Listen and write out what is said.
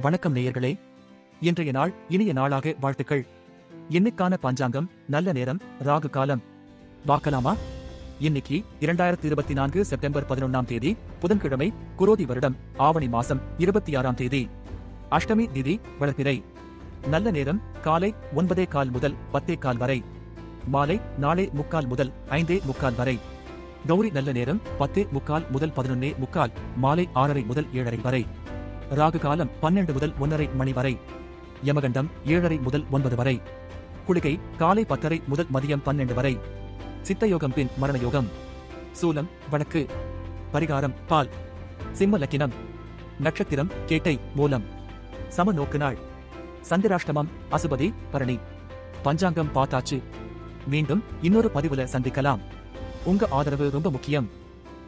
வணக்கம் நேயர்களே. இன்றைய நாள் இனிய நாளாக வாழ்த்துக்கள். இன்னைக்கான பஞ்சாங்கம் நல்ல நேரம் ராகு காலம். பார்க்கலாமா? இன்னைக்கு இரண்டாயிரத்தி இருபத்தி நான்கு செப்டம்பர் பதினொன்னாம் தேதி புதன்கிழமை குரோதி வருடம் ஆவணி மாசம் இருபத்தி ஆறாம் தேதி. அஷ்டமி திதி வளர்ப்பிறை நல்ல நேரம் காலை ஒன்பதே கால் முதல் பத்தே கால் வரை. மாலை நாளே முக்கால் முதல் ஐந்தே முக்கால் வரை. கௌரி நல்ல நேரம் பத்தே முக்கால் முதல் பதினொன்னே முக்கால் மாலை ஆறரை முதல் ஏழரை வரை. ராகு காலம் பன்னெண்டு முதல் ஒன்றரை மணி வரை. யமகண்டம் ஏழரை முதல் ஒன்பது வரை. குளிகை காலை பத்தரை முதல் மதியம் பன்னெண்டு வரை. சித்தயோகம் பின் மரண யோகம் சூலம் வடக்கு பரிகாரம் பால். சிம்ம லக்கினம். நட்சத்திரம் கேட்டை மூலம். சம நோக்கு நாள். சந்திராஷ்டமம் அசுபதி பரணி. பஞ்சாங்கம் பார்த்தாச்சு மீண்டும் இன்னொரு பதிவுல சந்திக்கலாம். உங்க ஆதரவு ரொம்ப முக்கியம்.